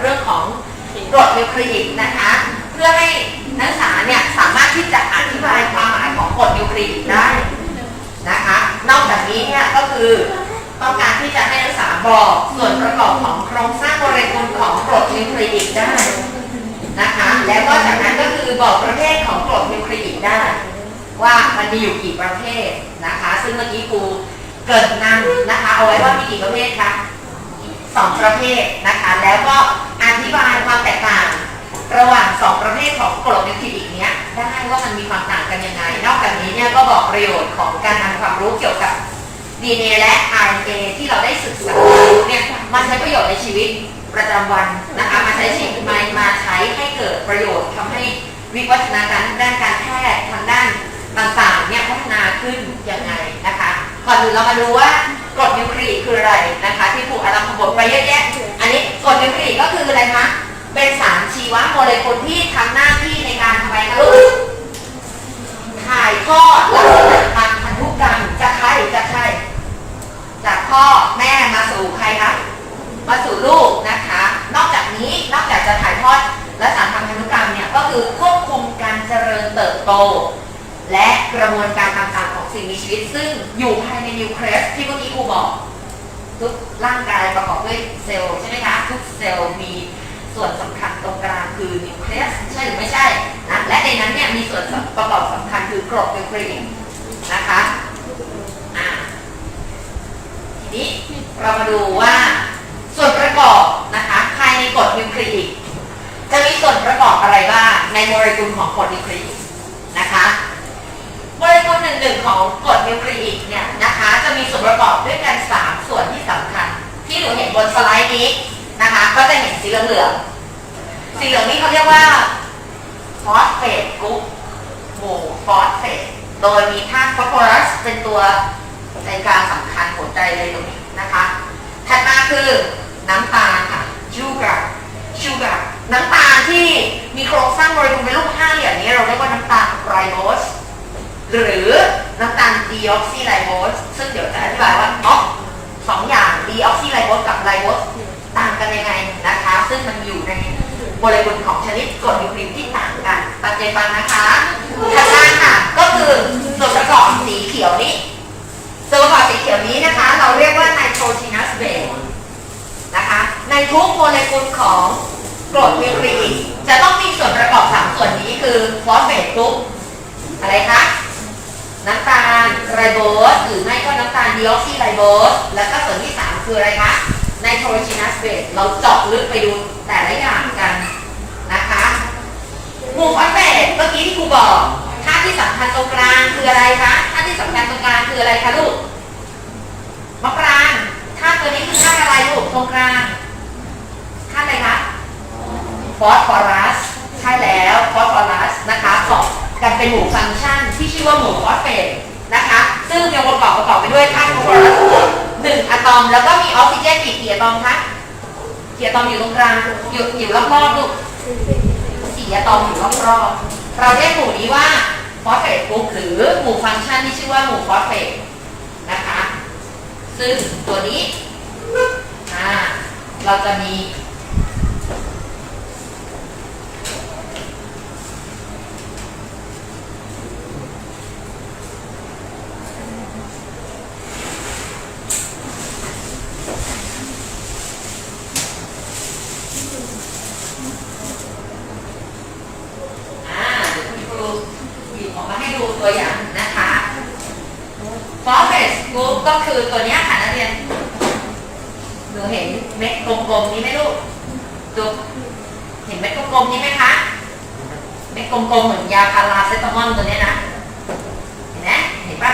เรื่องของกรดนิวคลีอิกนะคะ เพื่อให้นักศึกษาเนี่ยสามารถที่จะอธิบายความหมายของกรดนิวคลีอิกได้นะคะ นอกจากนี้เนี่ยก็คือต้องการที่จะให้นักศึกษาบอกส่วนประกอบของโครงสร้างโมเลกุลของกรดนิวคลีอิกได้นะคะ แล้วก็จากนั้นก็คือบอกประเภทของกรดนิวคลีอิกได้ ว่ามันมีอยู่กี่ประเภทนะคะ ซึ่งเมื่อกี้ครูเกิดนำนะคะ เอาไว้ว่ามีกี่ประเภทคะสองประเภทนะคะ แล้วก็ ประโยชน์ของการนำความรู้เกี่ยวกับ DNA และ RNA ที่เราได้ศึกษาเนี่ยมาใช้ประโยชน์ในชีวิตประจำวันนะคะมาใช้ชีวิตมามาใช้ให้เกิดประโยชน์ทำให้วิวัฒนาการทางด้านการแพทย์ทางด้านต่างๆเนี่ยพัฒนาขึ้นยังไงนะคะก่อนอื่นเรามาดูว่ากรดนิวคลีคืออะไรนะคะ ที่ผูกอารัมพบทไปเยอะแยะอันนี้กรดนิวคลีก็คืออะไรคะเป็นสารชีวโมเลกุลที่ทำหน้าที่ในการทำไมคะลูกายทอดลักษณะทางพันธุกรรมจากใครจากใครจากพ่อแม่มาสู่ใครคะมาสู่ลูกนะคะ นอกจากนี้นอกจากจะถ่ายทอดและสารทางพันธุกรรมเนี่ยก็คือควบคุมการเจริญเติบโต และกระบวนการต่างๆของสิ่งมีชีวิต ซึ่งอยู่ภายในนิวเคลียสที่เมื่อกี้ครูบอก ทุกร่างกายประกอบด้วยเซลล์ใช่ไหมคะทุกเซลล์มีส่วนสำคัญตรงกลางคือนิวเคลียสใช่หรือไม่ใช่นะและในนั้นเนี่ยมีส่วนประกอบส คือกรดนิวเคลียสนะคะอ่าทีนี้เรามาดูว่าส่วนประกอบนะคะภายในกรดนิวเคลียสจะมีส่วนประกอบอะไรบ้างในโมเลกุลของกรดนิวเคลียสนะคะโมเลกุลหนึ่งหนึ่งของกรดนิวคลีอิกเนี่ยนะคะจะมีส่วนประกอบด้วยกัน 3 ส่วนที่สำคัญ ที่หนูเห็นบนสไลด์นี้นะคะก็จะเห็นสีเหลืองๆสีเหลืองนี้เขาเรียกว่าฟอสเฟตกรุ๊ป หมู่ฟอสเฟตโดยมีธาตุฟอสฟอรัสเป็นตัวใจกางสำคัญหัวใจเลยตรงนี้นะคะ ถัดมาคือน้ำตาลค่ะชูการ์ชูการ์น้ำตาลที่มีโครงสร้างโมเลกุลเป็นรูปห้าเหลี่ยมนี้เราเรียกว่าน้ำตาลไรโบสหรือน้ำตาลดีออกซิไรโบสซึ่งเดี๋ยวจะอธิบายว่าอ๋อสองอย่างดีออกซิไรโบสกับไรโบสต่างกันยังไงนะคะ ซึ่งมันอยู่ในโมเลกุลของชนิดกรดนิวคลีอิกที่ต่างกันตั้งใจฟังนะคะ ถัดมาค่ะ ก็คือส่วนประกอบสีเขียวนี้ ส่วนประกอบสีเขียวนี้นะคะ เราเรียกว่าไนโตรจีนัสเบสนะคะ ในทุกโมเลกุลของกรดนิวคลีอิกจะต้องมีส่วนประกอบสามส่วนนี้คือฟอสเฟตกรุ๊ปอะไรคะน้ำตาลไรโบสหรือไม่ก็น้ำตาลดีออกซิไรโบสแล้วก็ส่วนที่3คืออะไรคะไนโตรจีนัสเบสเราเจาะลึกไปดูแต่ละอย่างกัน หมู่ฟอสเฟตเมื่อกี้ที่ครูบอกธาตุที่สำคัญตรงกลางคืออะไรคะธาตุที่สำคัญตรงกลางคืออะไรคะลูกมะปรางธาตุตัวนี้คือธาตุอะไรลูกตรงกลางธาตุอะไรคะฟอสฟอรัสใช่แล้วฟอสฟอรัสนะคะเกาะกันเป็นหมู่ฟังก์ชันที่ชื่อว่าหมู่ฟอสเฟตนะคะ ซึ่งมีองค์ประกอบประกอบไปด้วยธาตุฟอสฟอรัสหนึ่งอะตอมแล้วก็มีออกซิเจนอีกกี่อะตอมคะกี่อะตอมอยู่ตรงกลางอยู่อยู่รอบๆลูก สี่อะตอมอยู่รอบๆเราเรียกหมู่นี้ว่าฟอสเฟตกรุ๊ปหรือหมู่ฟังก์ชันที่ชื่อว่าหมู่ฟอสเฟตนะคะ ซึ่งตัวนี้เราจะมี อ่าเดี๋ยวคุณครูหยิบออกมาให้ดูตัวอย่างนะคะฟอสเฟตกรุ๊ปก็ คือตัวนี้ค่ะนักเรียนหนูเห็นเม็ดกลมๆนี้ไหมลูกดูเห็นเม็ดกลมๆนี้ไหมคะเม็ดกลมๆเหมือนยาพาราเซตามอลตัวนี้นะเห็นไหมเห็นปะ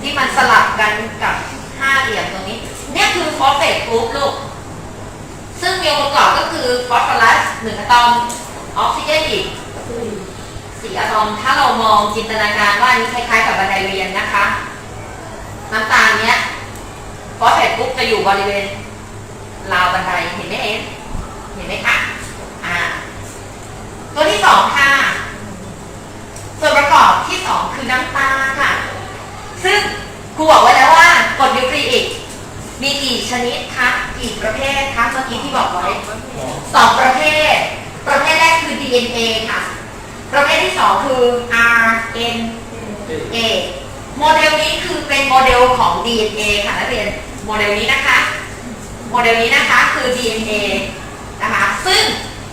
ที่มันสลับกันกับห้าเหลี่ยมตรงนี้ เนี่ยคือฟอสเฟตกรุ๊ปลูก ซึ่งมีองค์ประกอบก็คือฟอสฟอรัสหนึ่งอะตอมออกซิเจนอีกสี่อะตอม ถ้าเรามองจินตนาการว่าอันนี้คล้ายๆกับบันไดเรียนนะคะ น้ำตาลเนี้ยฟอสเฟตปุ๊บจะอยู่บริเวณราวบันไดเห็นไหมเอ็นเห็นไหมคะอ่า ตัวที่สองค่ะส่วนประกอบที่สองคือน้ำตาค่ะ ซึ่งครูบอกไว้แล้วว่ากรดยูคลีอิกมีกี่ชนิดคะกี่ประเภทคะเมื่อกี้ที่บอกไว้สองประเภท ประเภทแรกคือ DNA ค่ะ ประเภทที่สองคือ RNA โมเดลนี้คือเป็นโมเดลของ DNA ค่ะนักเรียนโมเดลนี้นะคะ โมเดลนี้นะคะคือ DNA นะคะซึ่ง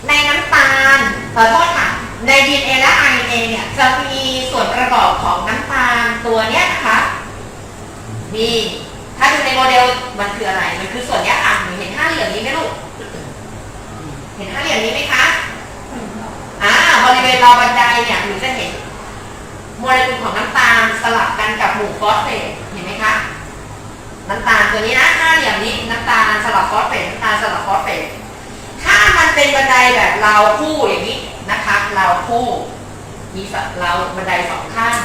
ในน้ำตาลขอโทษค่ะใน DNA และ RNA เนี่ยจะมีส่วนประกอบของน้ำตาลตัวเนี้ยนะคะนี่ถ้าดูในโมเดลมันคืออะไร มันคือส่วนเนี้ยค่ะหนูเห็นห้าเหลี่ยมนี้ไหมลูก เห็นห้าเหลี่ยมนี้ไหมคะ อ่าบริเวณราวบันไดเนี่ยหนูจะเห็น โมเลกุลของน้ำตาลสลับกันกับหมู่ฟอสเฟตเห็นไหมคะน้ำตาลตัวนี้นะห้าเหลี่ยมนี้น้ำตาลสลับฟอสเฟตน้ำตาลสลับฟอสเฟตถ้ามันเป็นบันไดแบบเราคู่อย่างนี้นะคะเราคู่มีสราบันไดสองข้าง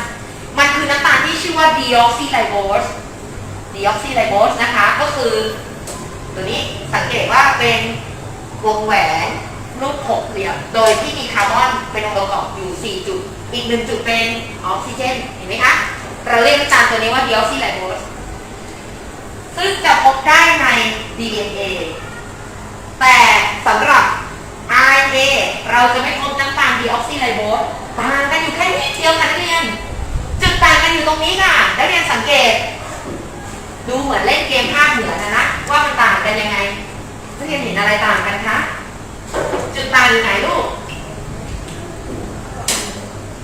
มันคือน้ำตาลที่ชื่อว่า deoxyribose deoxyribose นะคะก็คือตัวนี้สังเกตว่าเป็นวงแหวนรูปหกเหลี่ยม โดยที่มีคาร์บอนเป็นองค์ประกอบอยู่4จุด อีกหนึ่งจุดเป็นออกซิเจน เห็นไหมคะ เราเรียกน้ำตาลตัวนี้ว่า deoxyribose ซึ่งจะพบได้ใน DNA แต่สำหรับ RNA เราจะไม่พบน้ำตาล deoxyribose ต่างกันอยู่แค่นิดเดียวค่ะนักเรียน จุดต่างกันอยู่ตรงนี้ค่ะ นักเรียนสังเกต ดูเหมือนเล่นเกมภาคเหนือนะนะว่ามันต่างกันยังไงนักเรียนเห็นอะไรต่างกันคะ จุดต่างอยู่ไหนลูก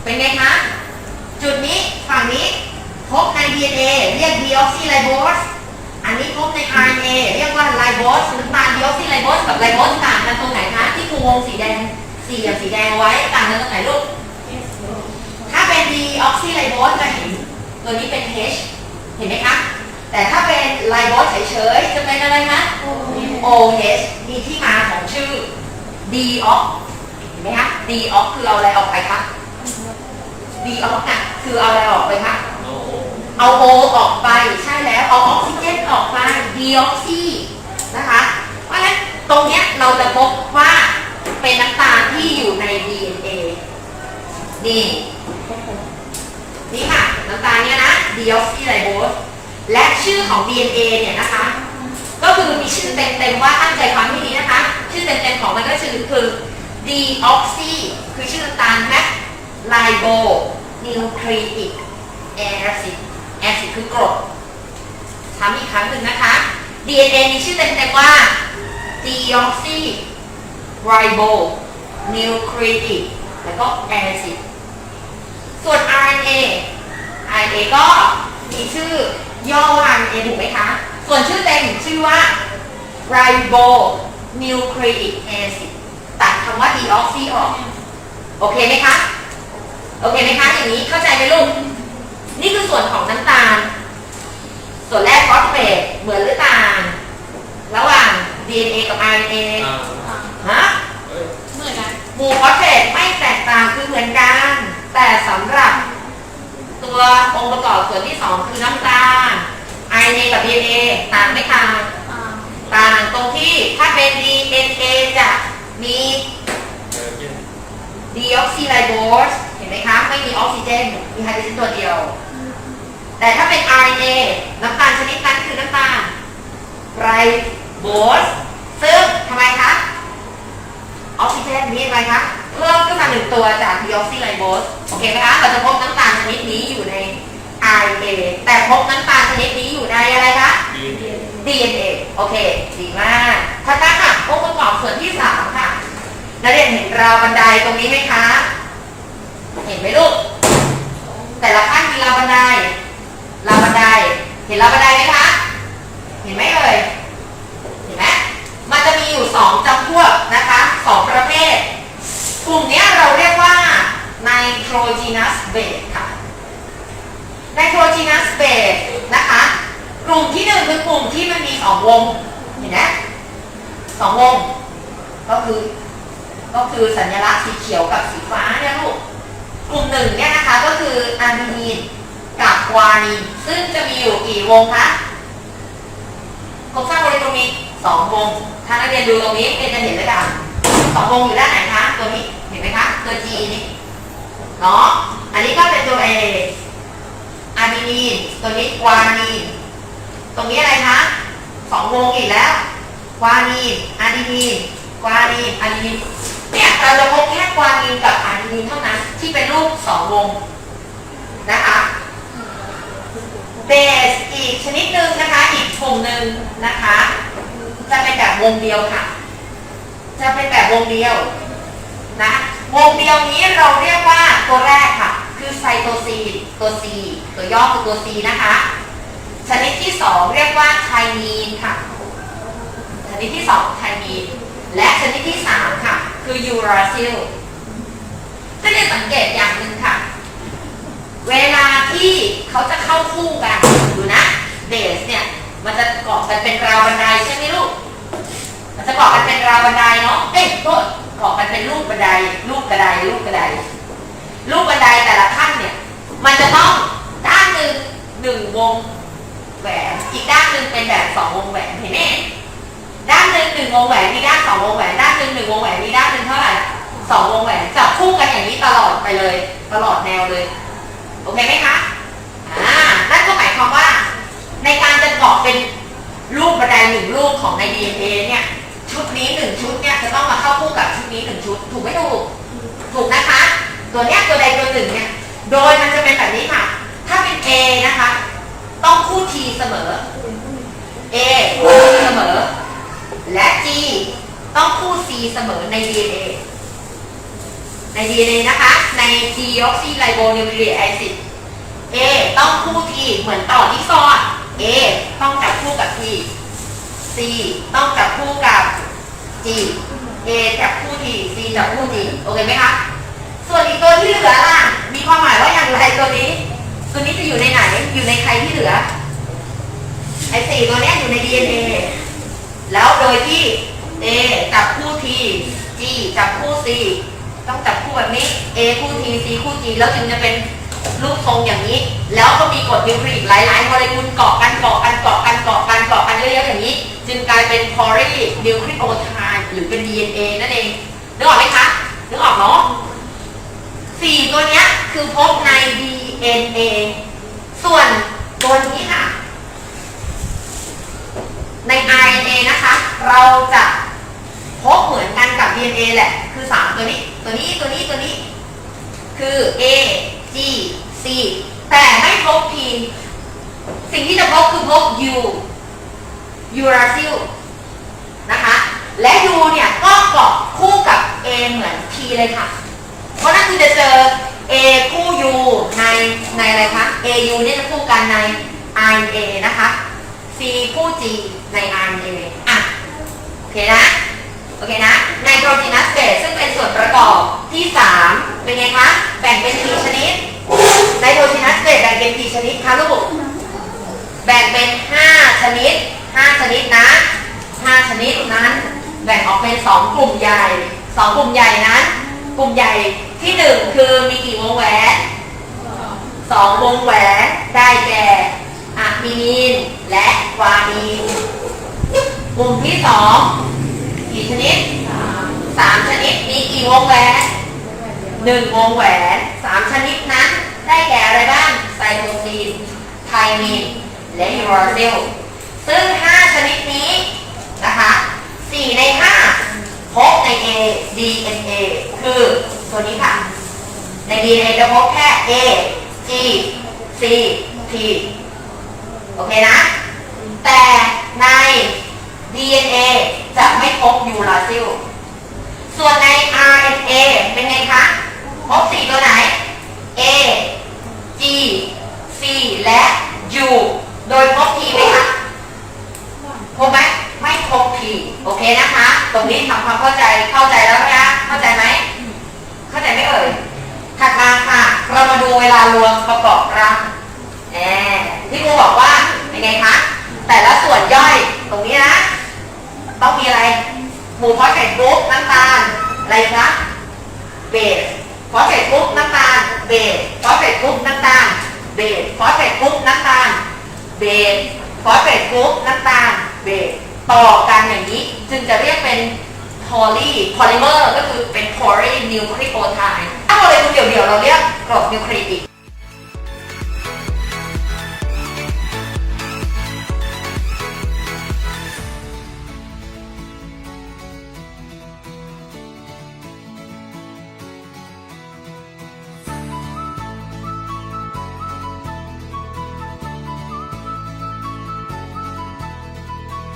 เป็นไงคะ จุดนี้ฝั่งนี้พบใน DNA เรียก deoxyribose อันนี้พบใน RNA เรียกว่า ribose น้ำตาล deoxyribose กับ ribose ต่างกันตรงไหนคะ ที่ครูวงสีแดงสี่เหลี่ยมสีแดงไว้ต่างกันตรงไหนลูก ถ้าเป็น deoxyribose จะเห็นตัวนี้เป็น H เห็นไหมคะ แต่ถ้าเป็น ribose เฉยๆจะเป็นอะไรคะ OH มีที่มาของชื่อ deox เห็นไหมคะ deox คือเอาอะไรออกไปคะ deox น่ะคือเอาอะไรออกไปคะเอาโอออกไปใช่แล้วเอาออกซิเจนออกไปดีออกซีนะคะเพราะฉะนั้นตรงเนี้ยเราจะพบว่าเป็นน้ำตาลที่อยู่ใน DNA นี่นี่ค่ะน้ำตาลเนี่ยนะดีออกซีไรโบสและชื่อของ DNA เนี่ยนะคะ ก็คือมีชื่อเต็มๆว่าตั้งใจฟังให้ดีนะคะ ชื่อเต็มๆของมันก็คือคือ deoxy คือชื่อน้ำตาลแมคไลโบ นิวคลีอิกแอซิดแอซิดคือกรดทำอีกครั้งหนึ่งนะคะ DNA มีชื่อเต็มๆว่า deoxy ribo nucleic แล้วก็ acid ส่วน RNA RNA ก็มีชื่อย่อว่า RNA ถูกไหมคะ ส่วนชื่อเต็มชื่อว่า ribo nucleic acid ตัดคำว่า deoxy ออก โอเคไหมคะ โอเคไหมคะอย่างนี้เข้าใจไหมลูก นี่คือส่วนของน้ำตาล ส่วนแรกฟอสเฟตเหมือนหรือต่าง ระหว่าง DNA กับ RNA ฮะเหมือนกันหมู่ฟอสเฟตไม่แตกต่างคือเหมือนกัน แต่สำหรับ ตัวองค์ประกอบส่วนที่ 2 คือน้ำตาล RNA กับ DNA ต่างไหมคะอ่าต่างตรงที่ถ้าเป็น DNA จะมี deoxyribose เห็นไหม คะ ไม่มีออกซิเจน มีไฮโดรเจนตัวเดียว แต่ถ้าเป็น RNA น้ำตาลชนิดนั้นคือน้ำตาล ribose ซึ่งทำไมคะ ออกซิเจนมีอะไรคะ เพิ่มขึ้นมาหนึ่งตัวจาก deoxyribose โอเคไหมคะ เราจะพบน้ำตาลชนิดนี้อยู่ใน RNA แต่พบน้ำตาลชนิดนี้อยู่ในอะไรคะ DNA โอเค ดีมากถัดมาค่ะองค์ประกอบส่วนที่3ค่ะนักเรียนเห็นราวบันไดตรงนี้ไหมคะ เห็นไหมลูก แต่ละขั้นมีราวบันไดราวบันได เห็นราวบันไดไหมคะ เห็นไหมเอ่ย เห็นไหมมันจะมีอยู่2จำพวกนะคะสองประเภท กลุ่มเนี้ยเราเรียกว่า nitrogenous base ค่ะ nitrogenous base นะคะ กลุ่มที่หนึ่งคือกลุ่มที่มันมีสองวง เห็นไหมสองวง ก็คือ ก็คือสัญลักษณ์สีเขียวกับสีฟ้าเนี่ยลูก กลุ่มหนึ่งเนี่ยนะคะก็คืออะมินีนกับวานีนซึ่งจะมีอยู่กี่วงคะโครงสร้างโมเลกุลมีสองวงถ้านักเรียนดูตรงนี้เรียนจะเห็นเลยค่ะสองวงอยู่ด้านไหนคะตัวนี้เห็นไหมคะตัว G นี่เนาะอันนี้ก็เป็นตัว A อะมินีนตัวนี้วานีนตรงนี้อะไรคะสองวงอีกแล้วกวานีนอะดีนีนกวานีนอะดีนีน เราจะพบแค่กวานีนกับอะดีนีนเท่านั้นที่เป็นรูปสองวงนะคะเบสอีกชนิดหนึ่งนะคะ อีกกลุ่มหนึ่งนะคะ จะเป็นแบบวงเดียวค่ะ จะเป็นแบบวงเดียวนะวงเดียวนี้เราเรียกว่าตัวแรกค่ะ คือไซโตซีนตัว C ตัวย่อคือตัว C นะคะ ชนิดที่สองเรียกว่าไทมีนค่ะ ชนิดที่สองไทมีนและชนิดที่สามค่ะ คือยูราซิลก็จะสังเกตอย่างหนึ่งค่ะ เวลาที่เขาจะเข้าคู่กันดูนะเบสเนี่ย มันจะเกาะกันเป็นราวบันไดใช่ไหมลูก มันจะเกาะกันเป็นราวบันไดเนาะ เอ้ยโทษเกาะกันเป็นลูกบันไดลูกกระไดลูกกระไดลูกบันไดแต่ละขั้นเนี่ย มันจะต้องด้านหนึ่งหนึ่งวงแหวนอีกด้านหนึ่งเป็นแบบสองวงแหวนเห็นไหม ด้านหนึ่งหนึ่งวงแหวนมีด้านสองวงแหวนด้านหนึ่งหนึ่งวงแหวนมีด้านหนึ่งเท่าไหร่สองวงแหวนจับคู่กันอย่างนี้ตลอดไปเลย ตลอดแนวเลยโอเคไหมคะอ่านั่นก็หมายความว่า ในการจะเกาะเป็นรูปบันไดหนึ่งลูกของใน DNA เนี่ย ชุดนี้หนึ่งชุดเนี่ยจะต้องมาเข้าคู่กับชุดนี้หนึ่งชุด ถูกไหมถูกถูกนะคะ ตัวเนี้ยตัวใดตัวหนึ่งเนี่ย โดยมันจะเป็นแบบนี้ค่ะ ถ้าเป็น A นะคะ ต้องคู่ T เสมอ A คู่ T เสมอ และ G ต้องคู่ C เสมอใน DNA ใน DNA นะคะ ใน deoxyribonucleic acid A ต้องคู่ T เหมือนต่อที่ซอด A ต้องจับคู่กับ T C ต้องจับคู่กับ G A จับคู่ T C จับคู่ G โอเคไหมคะ ส่วนอีกตัวที่เหลือล่ะ มีความหมายว่าอย่างไรตัวนี้ ตัวนี้จะอยู่ในไหน อยู่ในใครที่เหลือ ไอ้สี่ตัวนี้อยู่ใน DNA แล้วโดยที่ A จับคู่ T G จับคู่ C ต้องจับคู่แบบนี้ A คู่ T C คู่ G แล้วจึงจะเป็นรูปทรงอย่างนี้ แล้วก็มีกรดนิวคลีอิกหลายๆโมเลกุลเกาะกันเกาะกันเกาะกันเกาะกันเกาะกันเยอะๆอย่างนี้ จึงกลายเป็น polynucleotide หรือเป็น DNA นั่นเองนึกออกไหมคะนึกออกเนาะสี่ตัวเนี้ยคือพบใน DNA ส่วนตัวนี้ค่ะ ใน RNA นะคะ เราจะพบเหมือนกันกับ DNA แหละ คือสามตัวนี้ ตัวนี้ ตัวนี้ ตัวนี้ คือ A G C แต่ไม่พบ T สิ่งที่จะพบคือพบ U uracil นะคะ และ U เนี่ยก็เกาะคู่กับ A เหมือน T เลยค่ะ เพราะนั่นคือจะเจอ A คู่ U ในในอะไรคะ AU เนี่ยจะคู่กันใน RNA นะคะ C คู่ G ใน RNA อะโอเคนะโอเคนะในโปรตีนัสเบสซึ่งเป็นส่วนประกอบที่ 3 เป็นไงคะแบ่งเป็นกี่ชนิดในโปรตีนัสเบสแบ่งเป็นกี่ชนิดคะลูกแบ่งเป็น 5 ชนิด 5 ชนิดนะ 5 ชนิดนั้น แบ่งออกเป็น 2 กลุ่มใหญ่ 2 กลุ่มใหญ่นั้น กลุ่มใหญ่ที่ 1 คือมีกี่วงแหวน2วงแหวนได้แก่อะมีนีนและกวานีน กลุ่มที่2กี่ชนิด3ชนิดมีกี่วงแหวน1วงแหวน3ชนิดนั้น ได้แก่อะไรบ้างไซโตซีนไทมีนและยูโรซิลซึ่ง 5 ชนิดนี้นะคะ4ใน 5 พบใน A DNA คือตัวนี้ค่ะ ใน DNA จะพบแค่ A G C T โอเคนะ แต่ใน DNA จะไม่พบยูราซิล ส่วนใน RNA เป็นไงคะ พบสี่ตัวไหน A G C และ U โดยพบ T ไหมคะ พบไหมไม่พบ T โอเคนะคะ ตรงนี้ทำความเข้าใจ เข้าใจแล้วนะ เข้าใจไหม เข้าใจไหมเอ่ย ถัดมาค่ะ เรามาดูเวลารวมประกอบร่างแหมที่ครูบอกว่าเป็นไงคะ แต่ละส่วนย่อย้องมีอะไร หมู่ฟอสเฟตกรุ๊ปน้ำตาล อะไรคะเบสฟอสเฟตกรุ๊ปน้ำตาล เบสฟอสเฟตกรุ๊ปน้ำตาล เบสฟอสเฟตกรุ๊ปน้ำตาล เบสฟอสเฟตกรุ๊ปน้ำตาล เบสต่อกันอย่างนี้ จึงจะเรียกเป็นพอลีพอลิเมอร์ก็คือเป็น polynucleotide ถ้าโมเลกุลเดี่ยวๆเราเรียกกรดนิวคลีอิก